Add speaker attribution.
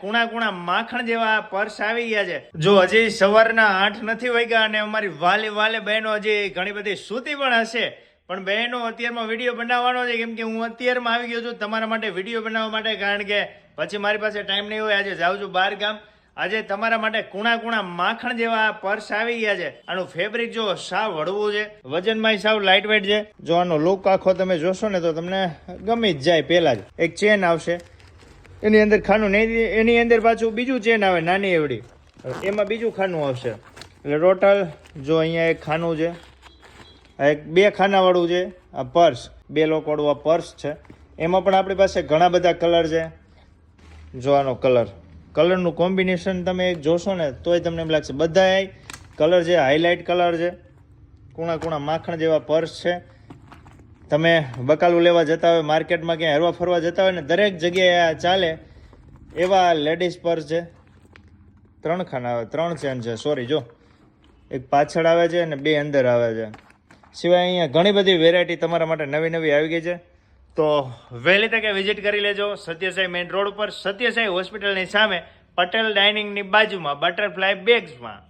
Speaker 1: કુણા કુણા માખણ જેવા પર્સ આવી ગયા છે. જો હજી સવારના આઠ નથી વાગ્યા અને અમારી વાલે વાલે બહેનો હજી ઘણી બધી સૂતી પણ હશે. પણ બહેનો અત્યારમાં વીડિયો બનાવવાનો છે, કેમ કે હું અત્યારમાં આવી ગયો છું તમારા માટે વીડિયો બનાવવા માટે, કારણ કે પછી મારી પાસે ટાઈમ નહીં હોય, આજે જાઉં છું બહાર ગામ. આજે તમારા માટે કુણા કુણા માખણ જેવા પર્સ આવી ગયા છે. આનું ફેબ્રિક જો સાવ હળવું છે વજનમાં સાવ લાઇટ વેટ છે. જો આનો લુક આખો તમે જોશો ને તો તમને ગમી જ જાય પહેલા જ. એક ચેન આવશે. એની અંદર ખાનું નહીં એની અંદર પાછું બીજું ચેન આવે, નાની એવડી. એમાં બીજું ખાનું આવશે. એટલે ટોટલ જો અહીંયા એક ખાનું છે, આ એક બે ખાનાવાળું છે, આ પર્સ બે લોકવાળું આ પર્સ છે. એમાં પણ આપણી પાસે ઘણા બધા કલર છે. જો આનો કલર કલરનું કોમ્બિનેશન તમે જોશો ને, તોય તમને એમ લાગશે. બધા કલર છે હાઇલાઇટ કલર છે. કુણા કુણા માખણ જેવા પર્સ છે. તમે બકાલું લેવા જતા હોય, માર્કેટમાં ક્યાંય હરવા ફરવા જતા હોય ને દરેક જગ્યાએ આ ચાલે, એવા લેડીઝ પર્સ છે. ત્રણ ખાના આવે, ત્રણ ચેન છે સોરી જો. એક પાછળ આવે છે અને બે અંદર આવે છે. સિવાય અહીંયા ઘણી બધી વેરાયટી તમારા માટે નવી નવી આવી ગઈ છે. તો વહેલી તકે વિઝિટ કરી લેજો સત્યસાઈ મેઇન રોડ ઉપર. સત્યસાઈ હોસ્પિટલની સામે પટેલ ડાઇનિંગની બાજુમાં બટરફ્લાય બેગ્સમાં